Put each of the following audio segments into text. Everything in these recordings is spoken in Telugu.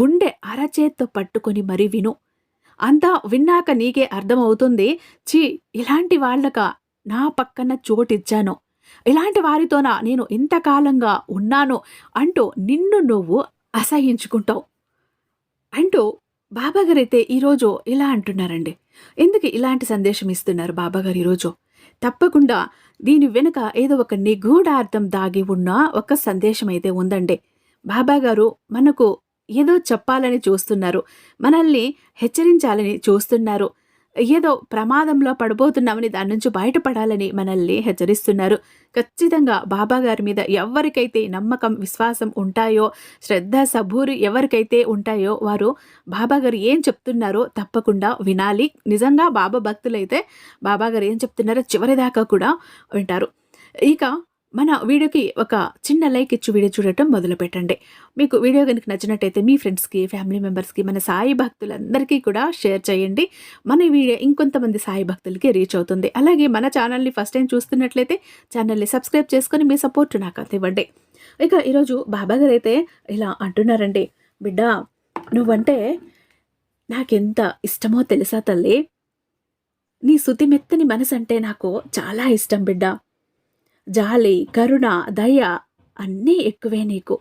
గుండె అరచేత్తో పట్టుకొని మరీ విను. అంతా విన్నాక నీకే అర్థమవుతుంది చి ఇలాంటి వాళ్ళక నా పక్కన చోటిచ్చాను ఇలాంటి వారితోన నేను ఇంతకాలంగా ఉన్నాను అంటూ నిన్ను నువ్వు అసహించుకుంటావు. అంటూ బాబాగారైతే ఈరోజు ఇలా అంటున్నారండి. ఎందుకు ఇలాంటి సందేశం ఇస్తున్నారు బాబాగారు ఈరోజు? తప్పకుండా దీని వెనుక ఏదో ఒక నిగూఢార్థం దాగి ఉన్న ఒక సందేశం అయితే ఉందండి. బాబాగారు మనకు ఏదో చెప్పాలని చూస్తున్నారు. మనల్ని హెచ్చరించాలని చూస్తున్నారు. ఏదో ప్రమాదంలో పడిపోతున్నామని దాని నుంచి బయటపడాలని మనల్ని హెచ్చరిస్తున్నారు. ఖచ్చితంగా బాబా గారి మీద ఎవరికైతే నమ్మకం విశ్వాసం ఉంటాయో శ్రద్ధ సబూరు ఎవరికైతే ఉంటాయో వారు బాబా గారు ఏం చెప్తున్నారో తప్పకుండా వినాలి. నిజంగా బాబా భక్తులైతే బాబా గారు ఏం చెప్తున్నారో చివరిదాకా కూడా వింటారు. ఇక మన వీడియోకి ఒక చిన్న లైక్ ఇచ్చి వీడియో చూడటం మొదలు పెట్టండి మీకు వీడియో కనుక నచ్చినట్టయితే మీ ఫ్రెండ్స్కి ఫ్యామిలీ మెంబర్స్కి మన సాయి భక్తులందరికీ కూడా షేర్ చేయండి. మన వీడియో ఇంకొంతమంది సాయి భక్తులకి రీచ్ అవుతుంది. అలాగే మన ఛానల్ని ఫస్ట్ టైం చూస్తున్నట్లయితే ఛానల్ని సబ్స్క్రైబ్ చేసుకొని మీ సపోర్ట్ నాకు అందివ్వండి. ఇక ఈరోజు బాబా గారు అయితే ఇలా అంటున్నారండి. బిడ్డ నువ్వంటే నాకెంత ఇష్టమో తెలుసా తల్లి? నీ శుతిమెత్తని మనసు అంటే నాకు చాలా ఇష్టం బిడ్డ. జాలి కరుణ దయ అన్నీ ఎక్కువే నీకు.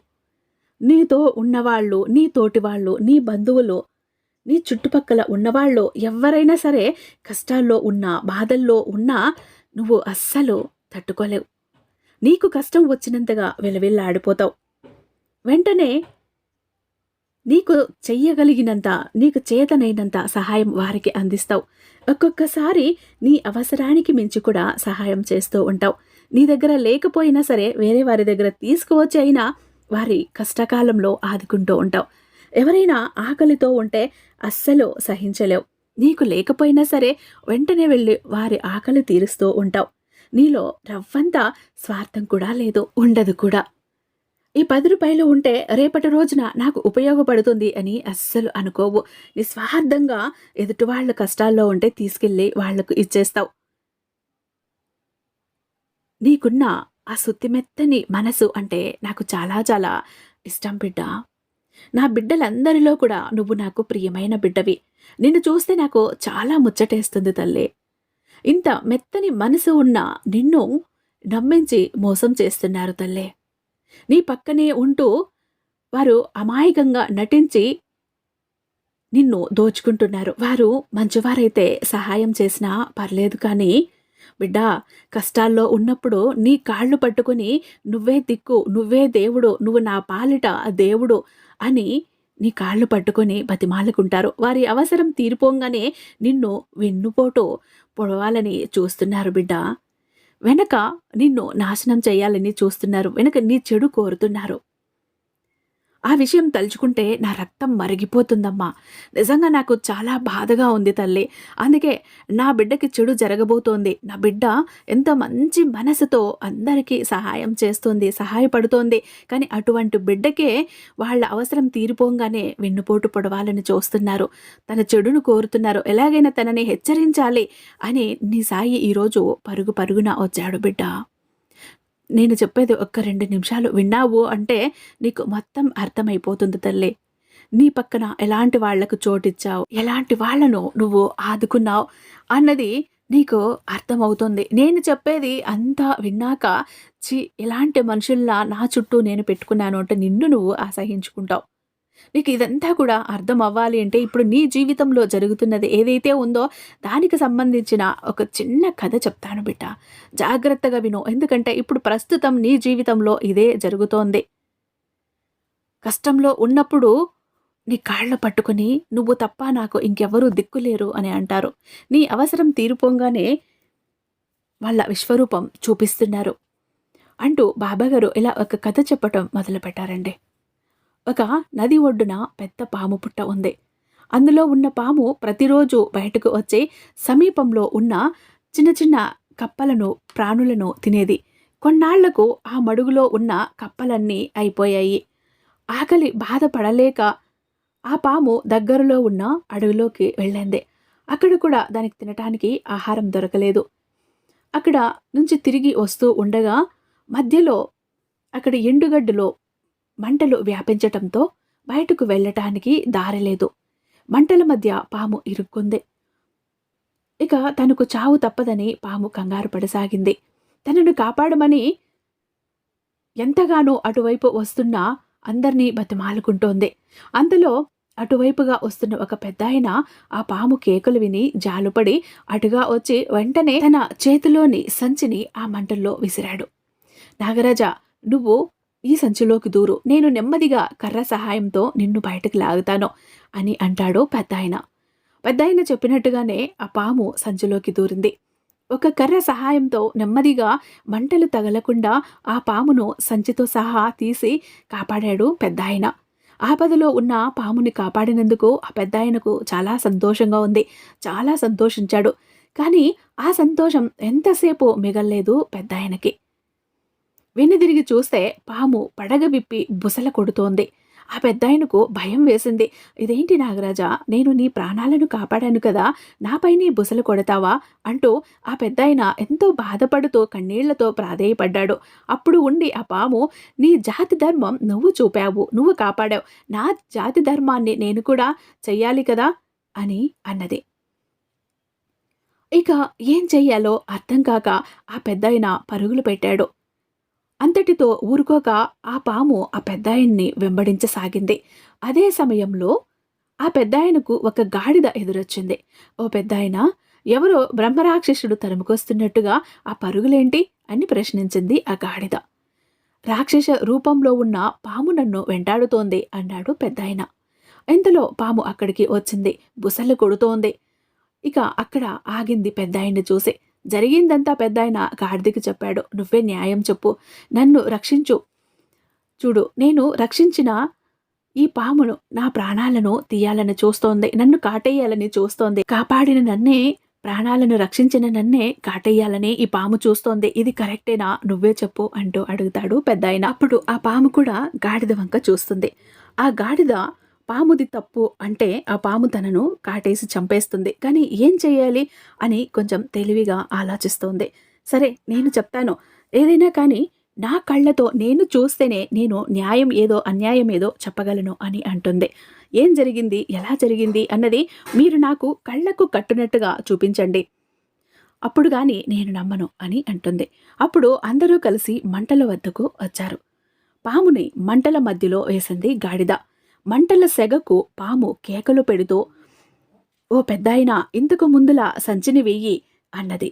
నీతో ఉన్నవాళ్ళు నీ తోటివాళ్ళు నీ బంధువులు నీ చుట్టుపక్కల ఉన్నవాళ్ళు ఎవరైనా సరే కష్టాల్లో ఉన్నా బాధల్లో ఉన్నా నువ్వు అస్సలు తట్టుకోలేవు. నీకు కష్టం వచ్చినంతగా వెలవెల్లాడిపోతావు వెంటనే నీకు చెయ్యగలిగినంత నీకు చేతనైనంత సహాయం వారికి అందిస్తావు. ఒక్కొక్కసారి నీ అవసరానికి మించి కూడా సహాయం చేస్తూ ఉంటావు. నీ దగ్గర లేకపోయినా సరే వేరే వారి దగ్గర తీసుకువచ్చి అయినా వారి కష్టకాలంలో ఆదుకుంటూ ఉంటావు. ఎవరైనా ఆకలితో ఉంటే అస్సలు సహించలేవు. నీకు లేకపోయినా సరే వెంటనే వెళ్ళి వారి ఆకలి తీరుస్తూ ఉంటావు. నీలో రవ్వంతా స్వార్థం కూడా లేదు ఉండదు కూడా. ఈ పది రూపాయలు ఉంటే రేపటి రోజున నాకు ఉపయోగపడుతుంది అని అస్సలు అనుకోవు. నిస్వార్థంగా ఎదుటి వాళ్ళ కష్టాల్లో ఉంటే తీసుకెళ్ళి వాళ్ళకు ఇచ్చేస్తావు. నీకున్న ఆ సుత్తిమెత్తని మనసు అంటే నాకు చాలా చాలా ఇష్టం బిడ్డ. నా బిడ్డలందరిలో కూడా నువ్వు నాకు ప్రియమైన బిడ్డవి. నిన్ను చూస్తే నాకు చాలా ముచ్చటేస్తుంది తల్లి. ఇంత మెత్తని మనసు ఉన్న నిన్ను నమ్మించి మోసం చేస్తున్నారు తల్లే. నీ పక్కనే ఉంటూ వారు అమాయకంగా నటించి నిన్ను దోచుకుంటున్నారు. వారు మంచివారైతే సహాయం చేసినా పర్లేదు కానీ బిడ్డా కష్టాల్లో ఉన్నప్పుడు నీ కాళ్ళు పట్టుకుని నువ్వే దిక్కు నువ్వే దేవుడు నువ్వు నా పాలిట దేవుడు అని నీ కాళ్ళు పట్టుకొని బతిమాలుకుంటారు. వారి అవసరం తీరిపోగానే నిన్ను వెన్నుపోటు పొడవాలని చూస్తున్నారు బిడ్డ. వెనక నిన్ను నాశనం చేయాలని చూస్తున్నారు. వెనక నీ చెడు కోరుతున్నారు. ఆ విషయం తలుచుకుంటే నా రక్తం మరిగిపోతుందమ్మా. నిజంగా నాకు చాలా బాధగా ఉంది తల్లి. అందుకే నా బిడ్డకి చెడు జరగబోతోంది. నా బిడ్డ ఎంత మంచి మనసుతో అందరికీ సహాయం చేస్తుంది సహాయపడుతోంది. కానీ అటువంటి బిడ్డకే వాళ్ళ అవసరం తీరిపోగానే వెన్నుపోటు పొడవాలని చూస్తున్నారు. తన చెడును కోరుతున్నారు. ఎలాగైనా తనని హెచ్చరించాలి అని నీ సాయి ఈరోజు పరుగు పరుగున వచ్చాడు బిడ్డ. నేను చెప్పేది ఒక్క రెండు నిమిషాలు విన్నావు అంటే నీకు మొత్తం అర్థమైపోతుంది తల్లి. నీ పక్కన ఎలాంటి వాళ్ళకు చోటిచ్చావు? ఎలాంటి వాళ్ళను నువ్వు ఆదుకున్నావు? అన్నది నీకు అర్థమవుతుంది. నేను చెప్పేది అంతా విన్నాక చి ఎలాంటి మనుషుల్లా నా చుట్టూ నేను పెట్టుకున్నాను అంటే నిన్ను నువ్వు అసహించుకుంటావు. నీకు ఇదంతా కూడా అర్థం అవ్వాలి అంటే ఇప్పుడు నీ జీవితంలో జరుగుతున్నది ఏదైతే ఉందో దానికి సంబంధించిన ఒక చిన్న కథ చెప్తాను బిడ్డ. జాగ్రత్తగా విను. ఎందుకంటే ఇప్పుడు ప్రస్తుతం నీ జీవితంలో ఇదే జరుగుతోంది. కష్టంలో ఉన్నప్పుడు నీ కాళ్ళు పట్టుకుని నువ్వు తప్ప నాకు ఇంకెవరూ దిక్కులేరు అని అంటారు. నీ అవసరం తీరిపోగానే వాళ్ళ విశ్వరూపం చూపిస్తున్నారు. అంటూ బాబాగారు ఇలా ఒక కథ చెప్పటం మొదలుపెట్టారండి. ఒక నది ఒడ్డున పెద్ద పాము పుట్ట ఉంది. అందులో ఉన్న పాము ప్రతిరోజు బయటకు వచ్చి సమీపంలో ఉన్న చిన్న చిన్న కప్పలను ప్రాణులను తినేది. కొన్నాళ్ళకు ఆ మడుగులో ఉన్న కప్పలన్నీ అయిపోయాయి. ఆకలి బాధపడలేక ఆ పాము దగ్గరలో ఉన్న అడవిలోకి వెళ్ళింది. అక్కడ కూడా దానికి తినటానికి ఆహారం దొరకలేదు. అక్కడ నుంచి తిరిగి వస్తూ ఉండగా మధ్యలో అక్కడ ఎండుగడ్డలో మంటలు వ్యాపించటంతో బయటకు వెళ్ళటానికి దారలేదు మంటల మధ్య పాము ఇరుక్కుంది. ఇక తనకు చావు తప్పదని పాము కంగారు పడసాగింది. తనను కాపాడమని ఎంతగానో అటువైపు వస్తున్నా అందర్నీ బతిమాలుకుంటోంది. అంతలో అటువైపుగా వస్తున్న ఒక పెద్దాయన ఆ పాము కేకలు విని జాలుపడి అటుగా వచ్చి వెంటనే తన చేతిలోని సంచిని ఆ మంటల్లో విసిరాడు. నాగరాజా నువ్వు ఈ సంచిలోకి దూరు. నేను నెమ్మదిగా కర్ర సహాయంతో నిన్ను బయటకు లాగుతాను అని అంటాడు పెద్దాయన. పెద్దాయన చెప్పినట్టుగానే ఆ పాము సంచిలోకి దూరింది. ఒక కర్ర సహాయంతో నెమ్మదిగా మంటలు తగలకుండా ఆ పామును సంచితో సహా తీసి కాపాడాడు పెద్దాయన. ఆపదలో ఉన్న పాముని కాపాడినందుకు ఆ పెద్దాయనకు చాలా సంతోషంగా ఉంది. చాలా సంతోషించాడు. కానీ ఆ సంతోషం ఎంతసేపు మిగల్లేదు పెద్దాయనకి. వెనుదిరిగి చూస్తే పాము పడగ విప్పి బుసల కొడుతోంది. ఆ పెద్దాయనకు భయం వేసింది. ఇదేంటి నాగరాజా? నేను నీ ప్రాణాలను కాపాడాను కదా. నాపై నీ బుసలు కొడతావా? అంటూ ఆ పెద్దాయన ఎంతో బాధపడుతూ కన్నీళ్ళతో ప్రాధేయపడ్డాడు. అప్పుడు ఉండి ఆ పాము నీ జాతి ధర్మం నువ్వు చూపావు నువ్వు కాపాడావు. నా జాతి ధర్మాన్ని నేను కూడా చెయ్యాలి కదా? అని అన్నది. ఇక ఏం చెయ్యాలో అర్థం కాక ఆ పెద్దాయన పరుగులు పెట్టాడు. అంతటితో ఊరుకోక ఆ పాము ఆ పెద్దాయన్ని వెంబడించసాగింది. అదే సమయంలో ఆ పెద్దాయనకు ఒక గాడిద ఎదురొచ్చింది. ఓ పెద్దాయన ఎవరో బ్రహ్మరాక్షసుడు తరుముకొస్తున్నట్టుగా ఆ పరుగులేంటి? అని ప్రశ్నించింది ఆ గాడిద. రాక్షస రూపంలో ఉన్న పాము నన్ను వెంటాడుతోంది అన్నాడు పెద్దాయన. ఇంతలో పాము అక్కడికి వచ్చింది. బుసలు కొడుతోంది. ఇక అక్కడ ఆగింది పెద్దాయన్ని చూసి. జరిగిందంతా పెద్దాయన గాడిదకి చెప్పాడు. నువ్వే న్యాయం చెప్పు. నన్ను రక్షించు. చూడు నేను రక్షించిన ఈ పామును నా ప్రాణాలను తీయాలని చూస్తోంది. నన్ను కాటేయాలని చూస్తోంది. కాపాడిన నన్నే ప్రాణాలను రక్షించిన నన్నే కాటేయాలని ఈ పాము చూస్తోంది. ఇది కరెక్టేనా? నువ్వే చెప్పు అంటూ అడుగుతాడు పెద్ద అప్పుడు ఆ పాము కూడా గాడిద వంక చూస్తుంది. ఆ గాడిద పాముది తప్పు అంటే ఆ పాము తనను కాటేసి చంపేస్తుంది. కానీ ఏం చేయాలి అని కొంచెం తెలివిగా ఆలోచిస్తోంది. సరే నేను చెప్తాను. ఏదైనా కానీ నా కళ్ళతో నేను చూస్తేనే నేను న్యాయం ఏదో అన్యాయం ఏదో చెప్పగలను అని అంటుంది. ఏం జరిగింది? ఎలా జరిగింది? అన్నది మీరు నాకు కళ్ళకు కట్టునట్టుగా చూపించండి. అప్పుడు కానీ నేను నమ్మను అని అంటుంది. అప్పుడు అందరూ కలిసి మంటల వద్దకు వచ్చారు. పాముని మంటల మధ్యలో వేసింది గాడిద. మంటల సెగకు పాము కేకలు పెడుతూ ఓ పెద్దాయన ఇంతకు ముందులా సంచిని వెయ్యి అన్నది.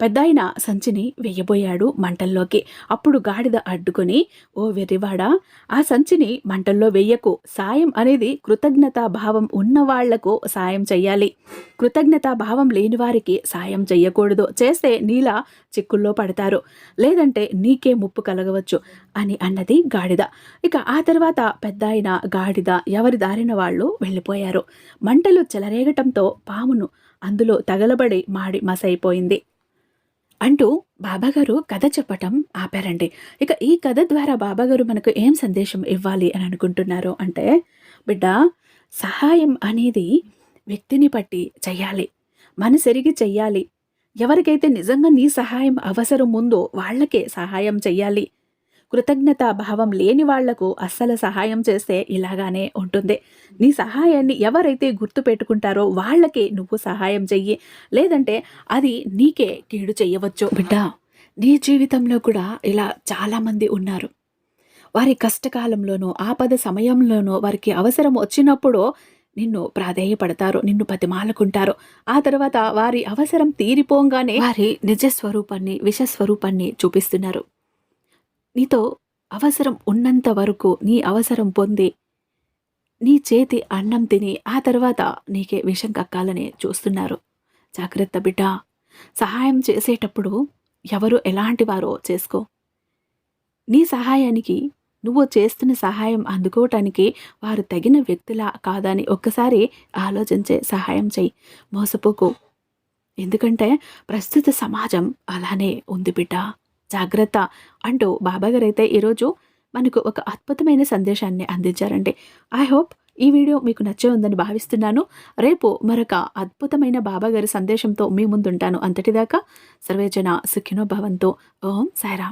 పెద్దాయన సంచిని వెయ్యబోయాడు మంటల్లోకి. అప్పుడు గాడిద అడ్డుకుని ఓ వెర్రివాడా ఆ సంచిని మంటల్లో వెయ్యకు సాయం అనేది కృతజ్ఞతా భావం ఉన్నవాళ్ళకు సాయం చెయ్యాలి. కృతజ్ఞతా భావం లేని వారికి సాయం చెయ్యకూడదు. చేస్తే నీలా చిక్కుల్లో పడతారు. లేదంటే నీకే ముప్పు కలగవచ్చు అని అన్నది గాడిద. ఇక ఆ తర్వాత పెద్దాయన గాడిద ఎవరి దారిన వాళ్ళు వెళ్ళిపోయారు. మంటలు చెలరేగటంతో పామును అందులో తగలబడి మాడి మసైపోయింది. అంటూ బాబాగారు కథ చెప్పటం ఆపారండి. ఇక ఈ కథ ద్వారా బాబాగారు మనకు ఏం సందేశం ఇవ్వాలి అని అనుకుంటున్నారు అంటే బిడ్డ సహాయం అనేది వ్యక్తిని బట్టి చెయ్యాలి. మనసెరిగి చెయ్యాలి. ఎవరికైతే నిజంగా నీ సహాయం అవసరం ఉందో వాళ్ళకే సహాయం చెయ్యాలి. కృతజ్ఞతా భావం లేని వాళ్ళకు అస్సలు సహాయం చేస్తే ఇలాగానే ఉంటుంది. నీ సహాయాన్ని ఎవరైతే గుర్తు పెట్టుకుంటారో వాళ్ళకే నువ్వు సహాయం చెయ్యి. లేదంటే అది నీకే కీడు చెయ్యవచ్చు. బిడ్డ నీ జీవితంలో కూడా ఇలా చాలామంది ఉన్నారు. వారి కష్టకాలంలోనో ఆపద సమయంలోనో వారికి అవసరం వచ్చినప్పుడు నిన్ను ప్రాధేయపడతారు నిన్ను పతిమాలకుంటారు ఆ తర్వాత వారి అవసరం తీరిపోగానే వారి నిజస్వరూపాన్ని విషస్వరూపాన్ని చూపిస్తున్నారు. నీతో అవసరం ఉన్నంత వరకు నీ అవసరం పొంది నీ చేతి అన్నం తిని ఆ తర్వాత నీకే విషం కక్కాలని చూస్తున్నారు. జాగ్రత్త బిడ్డ. సహాయం చేసేటప్పుడు ఎవరు ఎలాంటి వారో చేసుకో. నీ సహాయానికి నువ్వు చేస్తున్న సహాయం అందుకోవటానికి వారు తగిన వ్యక్తిలా కాదని ఒక్కసారి ఆలోచించే సహాయం చెయ్యి. మోసపోకు. ఎందుకంటే ప్రస్తుత సమాజం అలానే ఉంది బిడ్డ. జాగ్రత్త అంటూ బాబాగారు అయితే ఈరోజు మనకు ఒక అద్భుతమైన సందేశాన్ని అందించారండి ఐ హోప్ ఈ వీడియో మీకు నచ్చే ఉందని భావిస్తున్నాను. రేపు మరొక అద్భుతమైన బాబాగారి సందేశంతో మీ ముందుంటాను. అంతటిదాకా సర్వేజన సుఖినో భవంతో. ఓం సాయిరామ్.